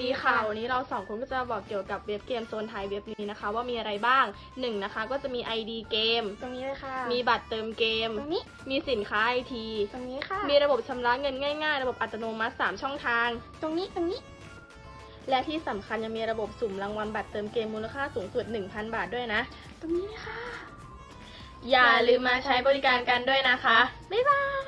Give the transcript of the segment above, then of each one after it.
ดีค่ะ วันนี้เราสองคนก็จะบอกเกี่ยวกับเว็บเกมโซนไทยเว็บนี้นะคะ ว่ามีอะไรบ้างหนึ่งนะคะ ก็จะมี ID เกม ตรงนี้เลยค่ะ มีบัตรเติมเกม ตรงนี้ มีสินค้าไอที ตรงนี้ค่ะ มีระบบชำระเงินง่ายๆ ระบบอัตโนมัติ 3 ช่องทาง ตรงนี้ ตรงนี้ และที่สำคัญยังมีระบบสุ่มรางวัลบัตรเติมเกมมูลค่าสูงสุด 1,000 บาทด้วยนะ ตรงนี้เลยค่ะ อย่าลืมมาใช้บริการกันด้วยนะคะ บ๊ายบาย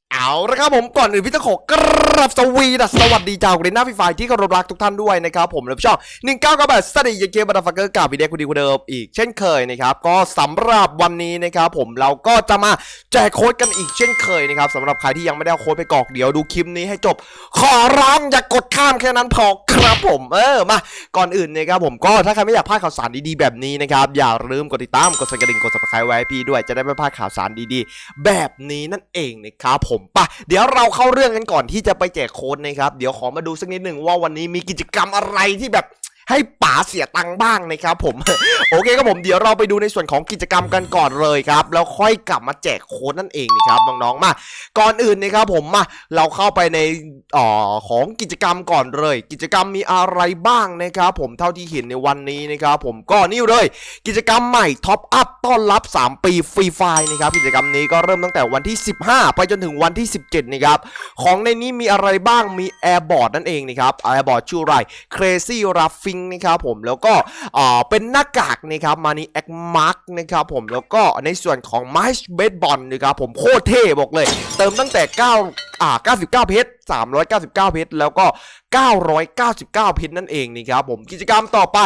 เอาละครับผมก่อนอื่นพี่จะขอกราบสวีดัสสวัสดีจากเรนน่าฟีไฟที่เคารพรักทุกท่านด้วยนะครับผมและพี่ช่องหนึ่งเก้าเก้าแปดสตีเกมบัตฟักเกอร์กับวิดีโอคุณดีคุณเดิมอีกเช่นเคยนะครับก็สำหรับวันนี้นะครับผมเราก็จะมาแจกโค้ดกันอีกเช่นเคยนะครับสำหรับใครที่ยังไม่ได้เอาโค้ดไปกรอกเดี๋ยวดูคลิปนี้ให้จบ ขอร้องอย่ากดข้ามแค่นั้นพอ ครับผมเออมาก่อนอื่นนะครับผมก็ถ้าใครไม่อยากพลาดข่าวสารดีๆแบบนี้นะครับอย่าลืมกดติดตามกดสั่นกระดิ่งกด subscribe ไว้พี่ด้วยจะได้ไม่พลาดข่าวสารดีๆ แบบนี้นั่นเองนะครับผมปะเดี๋ยวเราเข้าเรื่องกันก่อนที่จะไปแจกโค้ดนะครับเดี๋ยวขอมาดูสักนิดหนึ่งว่าวันนี้มีกิจกรรมอะไรที่แบบ ให้ป๋าเสียตังค์บ้างนะครับผม โอเคครับผมเดี๋ยวเราไปดูในส่วนของกิจกรรมกันก่อนเลยครับแล้วค่อยกลับมาแจกโค้ดนั่นเองนะครับน้องๆมาก่อนอื่นนะครับผมมาเราเข้าไปในอ่อของกิจกรรมก่อนเลย กิจกรรมมีอะไรบ้างนะครับผมเท่าที่เห็นในวันนี้นะครับผมก็นี่เลย กิจกรรมใหม่ท็อปอัพต้อนรับ 3 ปีฟรีไฟล์นะครับกิจกรรมนี้ก็เริ่มตั้งแต่วันที่ 15 ไปจนถึงวันที่ 17นะครับของในนี้มีอะไรบ้างมี Airbot นั่นเองนะครับ Airbot ชื่ออะไร Crazy Ruffing นะครับผมแล้วก็อ่าเป็นหน้ากากนะครับมานี่แอคมาร์กนะครับผมแล้วก็ในส่วนของไมช์เบสบอลนะครับผมโคตรเท่บอกเลย เติมตั้งแต่ 9 อ่า 99 เพชร 399 เพชร แล้วก็ 999 เพชรนั่นเองนี่ครับผม กิจกรรมต่อไป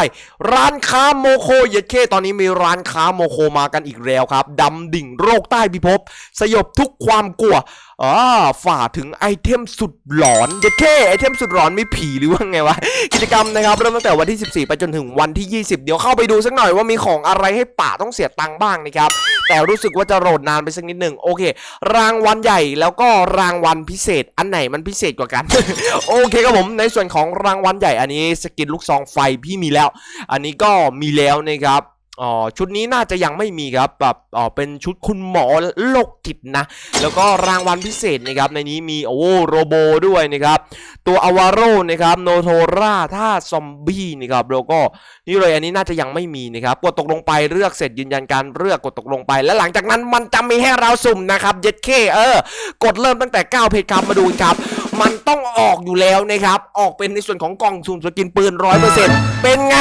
ร้านค้าโมโคเยดเค ตอนนี้มีร้านค้าโมโคมากันอีกแล้วครับ ดำดิ่งโรคใต้พิภพ สยบทุกความกลัวอ่าฝ่าถึงไอเทมสุดหลอนเยดเคไอเทมสุดหลอนไม่ผีหรือว่าไงวะ กิจกรรมนะครับ เริ่มตั้งแต่วันที่ 14 ไปจนถึงวันที่ 20 เดี๋ยวเข้าไปดูสักหน่อยว่ามีของอะไรให้ป่าต้องเสียตังค์บ้างนะครับ แต่รู้สึกว่าจะโหลดนานไปสักนิดหนึ่งโอเค รางวัลใหญ่แล้วก็รางวัลพิเศษอันไหนมันพิเศษกว่ากัน โอเคครับผมในส่วนของรางวัลใหญ่อันนี้สกินลูกซองไฟพี่มีแล้ว อันนี้ก็มีแล้วนะครับ อ๋อชุดนี้น่าจะยังไม่มีครับแบบอ๋อเป็นชุดคุณหมอโรคจิตนะ แล้วก็รางวัลพิเศษนะครับ ในนี้มีโอ้โรโบด้วยนะครับ ตัวอวาโรนะครับโนโทราท่าซอมบี้นะครับแล้วก็นี่เลยอันนี้น่าจะยังไม่มีนะครับกดตกลงไปเลือกเสร็จยืนยันการเลือกกดตกลงไป แล้วหลังจากนั้นมันจะมีให้เราสุ่มนะครับ เย็ดเคเออ กดเริ่มตั้งแต่ 9 เพจครับมาดูครับ มันต้องออกอยู่แล้วนะครับ ออกเป็นในส่วนของกล่องสุ่มสกินปืนร้อยเปอร์เซ็นต์เป็นไง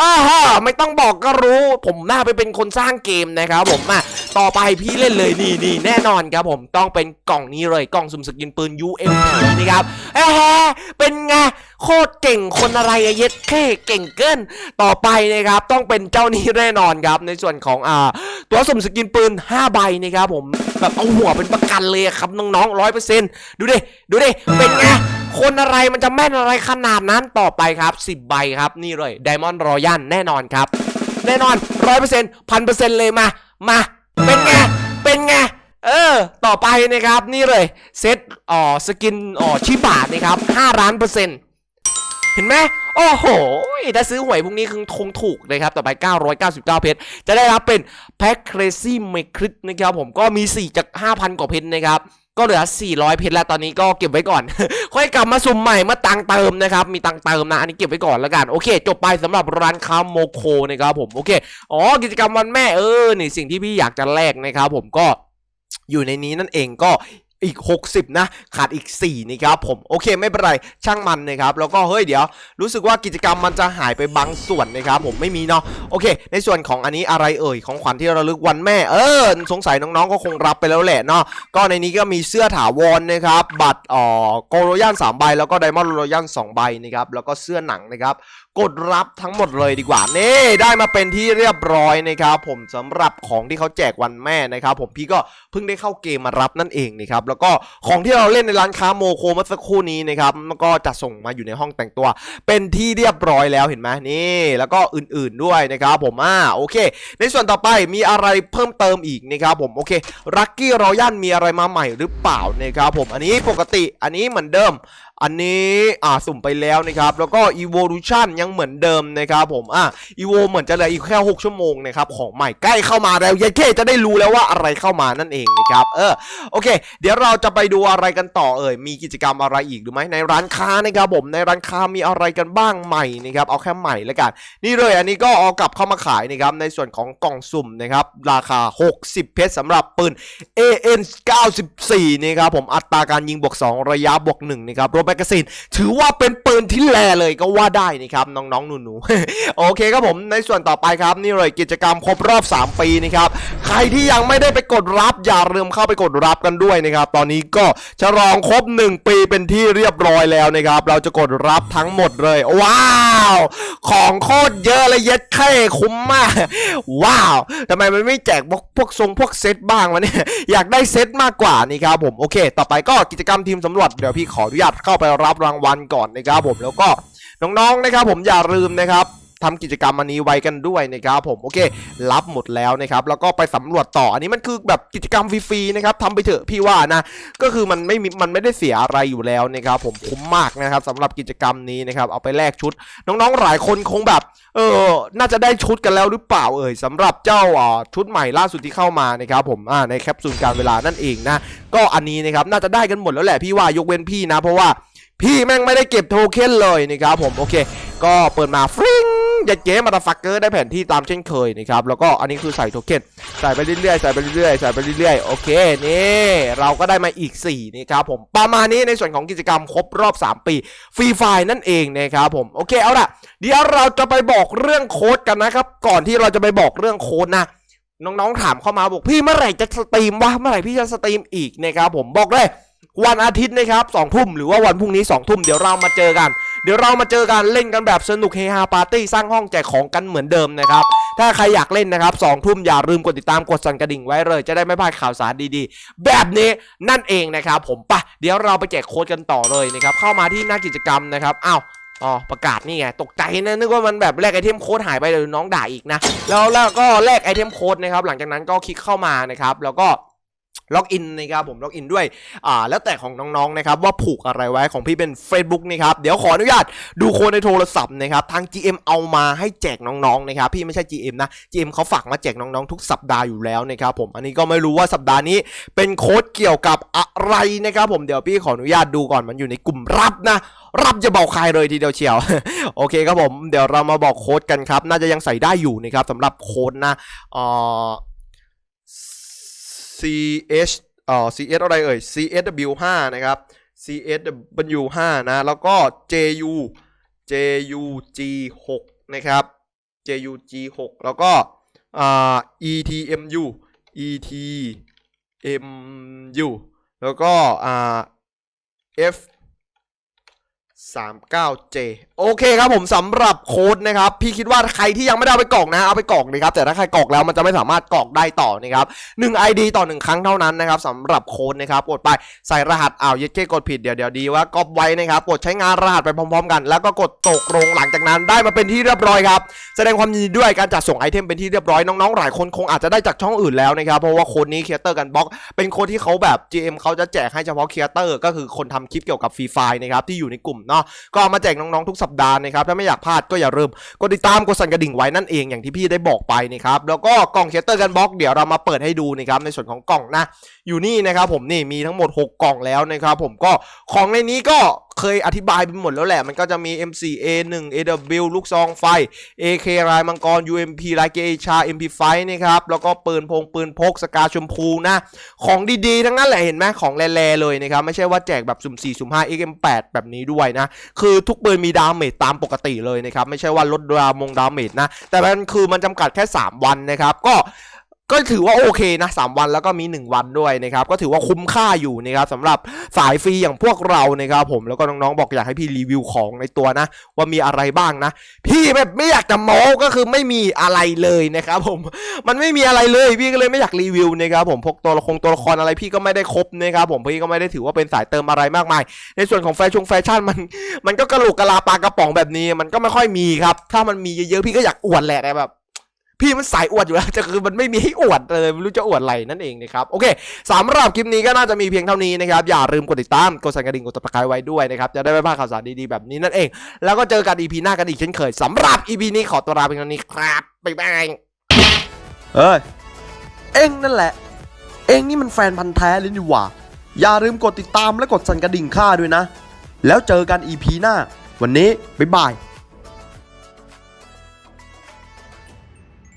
อ้าฮะไม่ต้องบอกก็รู้ ผมน่าไปเป็นคนสร้างเกมนะครับผมอะต่อไปพี่เล่นเลยนี่นี่แน่นอนครับผมต้องเป็นกล่องนี้เลยกล่องสุ่มสกินปืน UMP นะครับเอ้ยเป็นไง โคตรเก่งคนอะไรอะเย็ดเท่เก่งเกินต่อไปนะครับ ต้องเป็นเจ้านี้แน่นอนครับ ในส่วนของอ่าตัวสมสกินปืน 5 ใบนะครับผมแบบเอาหัวเป็นประกันเลยครับน้องๆร้อยเปอร์เซ็นต์ดูดิ ดูดิ เป็นไงคนอะไรมันจะแม่นอะไรขนาดนั้นต่อไปครับ 10 ใบครับนี่เลย Diamond Royal แน่นอนครับ แน่นอนร้อยเปอร์เซ็นต์พันเปอร์เซ็นต์เลยมา มา เป็นไง เป็นไง เออ ต่อไปนะครับนี่เลยเซตอ๋อสกินอ๋อชิบะนะครับ5ล้านเปอร์เซ็นต์ ห็นไหมโอ้โห ถ้าซื้อหวยพวกนี้คือคงถูกนะครับ ต่อไป 999 เพชร จะได้รับเป็นแพ็คเครซี่เมคริตนะครับผมก็มี 4 จาก 5,000 กว่าเพชรนะครับก็เหลือ 400 เพชรแล้วตอนนี้ก็เก็บไว้ก่อน ค่อยกลับมาสุ่มใหม่มื่อตังค์เติมนะครับ มีตังค์เติมนะ อันนี้เก็บไว้ก่อนแล้วกัน โอเค จบไปสำหรับร้านค้าโมโคนะครับผม โอเค อ๋อ กิจกรรมวันแม่เออ นี่สิ่งที่พี่อยากจะแลกนะครับผมก็อยู่ในนี้นั่นเองก็ อีก 60 นะ ขาดอีก 4 นะครับผม โอเคไม่เป็นไร ช่างมันนะครับ แล้วก็เฮ้ยเดี๋ยว รู้สึกว่ากิจกรรมมันจะหายไปบางส่วนนะครับ ผมไม่มีเนาะโอเค ในส่วนของอันนี้อะไรเอ่ยของขวัญที่ระลึกวันแม่ เออ สงสัยน้องๆก็คงรับไปแล้วแหละเนาะก็ในนี้ก็มีเสื้อถาวรนะครับ บัตรอ่อโกโรยัน3ใบแล้วก็ไดมอนด์โรยัน2ใบนะครับแล้วก็เสื้อหนังนะครับกดรับทั้งหมดเลยดีกว่านี่ได้มาเป็นที่เรียบร้อยนะครับผมสำหรับของที่เขาแจกวันแม่นะครับผมพี่ก็เพิ่งได้เข้าเกมมารับนั่นเองนะครับแล้วก็ของที่เราเล่นในร้านค้าโมโคเมื่อสักครู่นี้นะครับมันก็จะส่งมาอยู่ในห้องแต่งตัว เป็นที่เรียบร้อยแล้วเห็นไหมนี่ แล้วก็อื่นๆด้วยนะครับผมอ่าโอเค ในส่วนต่อไปมีอะไรเพิ่มเติมอีกนะครับผมโอเคลักกี้รอยัลมีอะไรมาใหม่หรือเปล่านะครับผมอันนี้ปกติอันนี้เหมือนเดิม อันนี้อ่าสุ่มไปแล้วนะครับแล้วก็ evolution ยังเหมือนเดิมนะครับผมอะ evo เหมือนจะเหลืออีกแค่ 6 ชั่วโมงนะครับของใหม่ใกล้เข้ามาแล้วยันเคจะได้รู้แล้วว่าอะไรเข้ามานั่นเองนะครับเออโอเค เดี๋ยวเราจะไปดูอะไรกันต่อเอ่ยมีกิจกรรมอะไรอีกหรือไหมในร้านค้านะครับผมในร้านค้ามีอะไรกันบ้างใหม่นะครับเอาแค่ใหม่แล้วกันนี่เลยอันนี้ก็เอากลับเข้ามาขายนะครับในส่วนของกล่องสุ่มนะครับราคา 60 เพชรสำหรับปืน AN 94นะครับผมอัตราการยิงบวก 2 ระยะบวก1นะครับรวมแมกกาซีนถือว่าเป็นปืนที่แลเลยก็ว่าได้นะครับน้องๆหนูๆโอเคครับผมในส่วนต่อไปครับนี่เลยกิจกรรมครบรอบ 3 ปีนะครับใครที่ยังไม่ได้ไปกดรับอย่าลืมเข้าไปกดรับกันด้วยนะครับตอนนี้ก็ฉลองครบ 1 ปีเป็นที่เรียบร้อยแล้วนะครับเราจะกดรับทั้งหมดเลย ว้าว ของโคตรเยอะเลยเย็ดแค่คุ้มมาก ว้าวทำไมมันไม่แจกพวกพวกทรงพวกเซตบ้างวะเนี่ยอยากได้เซตมากกว่านี่ครับผมโอเค ต่อไปก็กิจกรรมทีมสำรวจเดี๋ยวพี่ขออนุญาตเข้าไปรับรางวัลก่อนนะครับผมแล้วก็น้องๆนะครับผมอย่าลืมนะครับทำกิจกรรมอันนี้ไว้กันด้วยนะครับผมโอเค รับหมดแล้วนะครับ แล้วก็ไปสำรวจต่ออันนี้มันคือแบบกิจกรรมฟรีๆนะครับทำไปเถอะพี่ว่านะก็คือมันไม่มันไม่ได้เสียอะไรอยู่แล้วนะครับผมคุ้มมากนะครับสำหรับกิจกรรมนี้นะครับเอาไปแลกชุด น้องๆหลายคนคงแบบ เออน่าจะได้ชุดกันแล้วหรือเปล่าเอ่ยสำหรับเจ้าอ่าชุดใหม่ล่าสุดที่เข้ามานะครับผมอ่าในแคปซูลการเวลานั่นเองนะก็อันนี้นะครับน่าจะได้กันหมดแล้วแหละพี่ว่ายกเว้นพี่นะ เพราะว่า พี่แม่งไม่ได้เก็บโทเค็นเลยนะครับผมโอเค ก็เปิดมาฟริ้งยัดเกมมาตาฟักเกอร์ได้แผนที่ตามเช่นเคยนะครับแล้วก็อันนี้คือใส่โทเค็นใส่ไปเรื่อยๆใส่ไปเรื่อยๆใส่ไปเรื่อยๆโอเคนี่เราก็ได้มาอีก4นะครับผมประมาณนี้ในส่วนของกิจกรรมครบรอบ 3 ปีฟรีไฟนั่นเองนะครับผมโอเคเอาล่ะเดี๋ยวเราจะไปบอกเรื่องโค้ดกันนะครับก่อนที่เราจะไปบอกเรื่องโค้ดนะน้องๆถามเข้ามาบอกพี่เมื่อไหร่จะสตรีมวะเมื่อไหร่พี่จะสตรีมอีกนะครับผมบอกเลย วันอาทิตย์นะครับสองทุ่มหรือว่าวันพรุ่งนี้สองทุ่มเดี๋ยวเรามาเจอกัน เดี๋ยวเรามาเจอกันเล่นกันแบบสนุกเฮฮาปาร์ตี้สร้างห้องแจกของกันเหมือนเดิมนะครับ ถ้าใครอยากเล่นนะครับสองทุ่มอย่าลืมกดติดตามกดสั่นกระดิ่งไว้เลย จะได้ไม่พลาดข่าวสารดีๆ แบบนี้นั่นเองนะครับผมปะเดี๋ยวเราไปแจกโค้ดกันต่อเลยนะครับเข้ามาที่หน้ากิจกรรมนะครับอ้าวอ๋อประกาศนี่ไงตกใจนะนึกว่ามันแบบแลกไอเทมโค้ดหายไปเลยน้องด่าอีกนะแล้วแล้วก็แลกไอเทมโค้ดนะครับหลังจากนั้นก็คลิกเข้ามานะครับแล้วก็ ล็อกอินนะครับผมล็อกอินด้วยอ่าแล้วแต่ของน้องๆนะครับว่าผูกอะไรไว้ของพี่เป็น Facebook นะครับเดี๋ยวขออนุญาตดูโค้ดในโทรศัพท์นะครับทาง GM เอามาให้แจกน้องๆนะครับพี่ไม่ใช่ GM นะ GM เขาฝากมาแจกน้องๆทุกสัปดาห์อยู่แล้วนะครับผมอันนี้ก็ไม่รู้ว่าสัปดาห์นี้เป็นโค้ดเกี่ยวกับอะไรนะครับผมเดี๋ยวพี่ขออนุญาตดูก่อนมันอยู่ในกลุ่มรับนะรับจะบอกใครเลยทีเดียวเชียว โอเคครับผมเดี๋ยวเรามาบอกโค้ดกันครับ น่าจะยังใส่ได้อยู่นะครับสำหรับโค้ดนะอ่อ ch เอ่อ cs อะไรเอ่ย csw 5 นะครับ csw 5 นะ แล้วก็ ju jug 6 นะครับ jug 6 แล้วก็อ่า etmu etmu แล้วก็อ่า f 39J โอเคครับผมสำหรับโค้ดนะครับ พี่คิดว่าใครที่ยังไม่ได้เอาไปกรอกนะ เอาไปกรอกนะครับ แต่ถ้าใครกรอกแล้วมันจะไม่สามารถกรอกได้ต่อนะครับ1 ID ต่อ 1 ครั้งเท่านั้นนะครับสำหรับโค้ดนะครับกดไปใส่รหัสอ้าวเย็ดเก้กดผิดเดี๋ยวเดี๋ยวดีว่ากอบไว้นะครับกดใช้งานรหัสไปพร้อมๆ กัน แล้วก็กดตกลงหลังจากนั้นได้มาเป็นที่เรียบร้อยครับแสดงความยินดีด้วยการจัดส่งไอเทมเป็นที่เรียบร้อยน้องๆหลายคนคงอาจจะได้จากช่องอื่นแล้วนะครับเพราะว่าโค้ดนี้เคียร์เตอร์กันบล็อก เป็นโค้ดที่เขาแบบ GM เขาจะแจกให้เฉพาะเคียเตอร์ก็คือคนทำคลิปเกี่ยวกับฟรีไฟนะครับที่อยู่ในกลุ่มเนาะก็เอามาแจกน้องๆทุกสัปดาห์นะครับถ้าไม่อยากพลาดก็อย่าลืมกดติดตามกดสั่นกระดิ่งไว้นั่นเองอย่างที่พี่ได้บอกไปนะครับแล้วก็กล่องเคียเตอร์กันบล็อกเดี๋ยวเรามาเปิดให้ดูนะครับในส่วนของกล่องนะอยู่นี่นะครับผมนี่มีทั้งหมด 6 กล่องแล้วนะครับผมก็ของในนี้ก็ เคยอธิบายไปหมดแล้วแหละ มันก็จะมี M4A1 AW ลูกซองไฟ AK ลายมังกร UMP ลายเกชา MP5 นะครับ แล้วก็ปืนพงปืนพกสกาชมพูนะ ของดีๆ ทั้งนั้นแหละเห็นไหมของแร่ๆเลยนะครับ ไม่ใช่ว่าแจกแบบสุ่ม4สุ่ม5 XM8 แบบนี้ด้วยนะ คือทุกปืนมีดาเมจตามปกติเลยนะครับ ไม่ใช่ว่าลดดามงดาเมจนะ แต่มันคือมันจำกัดแค่ 3 วันนะครับ ก็ ก็ถือว่าโอเคนะ3วันแล้วก็มี 1 วันด้วยนะครับก็ถือว่าคุ้มค่าอยู่นะครับสำหรับสายฟรีอย่างพวกเรานะครับผมแล้วก็น้องๆบอกอยากให้พี่รีวิวของในตัวนะ ว่ามีอะไรบ้างนะ พี่แบบไม่อยากจะโม้ก็คือไม่มีอะไรเลยนะครับผมมันไม่มีอะไรเลยพี่ก็เลยไม่อยากรีวิวนะครับผมพวกตัวละครตัวละครอะไรพี่ก็ไม่ได้ครบนะครับผมพี่ก็ไม่ได้ถือว่าเป็นสายเติมอะไรมากมาย ในส่วนของแฟชั่นแฟชั่นมันมันก็กระโหลกกระลาปลากระป๋องแบบนี้ มันก็ไม่ค่อยมีครับถ้ามันมีเยอะๆพี่ก็อยากอวดแหละแต่แบบ พี่มันสายอวดอยู่แล้วจะคือมันไม่มีให้อวดเลยไม่รู้จะอวดอะไรนั่นเองนะครับโอเคสำหรับคลิปนี้ก็น่าจะมีเพียงเท่านี้นะครับอย่าลืมกดติดตามกดสั่นกระดิ่งกดติดตามไว้ด้วยนะครับจะได้ไม่พลาดข่าวสารดีๆแบบนี้นั่นเอง แล้วก็เจอกัน EP หน้ากันอีกเช่นเคยสำหรับ EP นี้ขอตัวลาไปเพียงเท่านี้ครับบ๊ายบายเอ้ยเอ็งนั่นแหละ เอ็งนี่มันแฟนพันธ์แท้เลยนี่หว่าอย่าลืมกดติดตามและกดสั่นกระดิ่งข้าด้วยนะ แล้วเจอกัน EP หน้า วันนี้บ๊ายบาย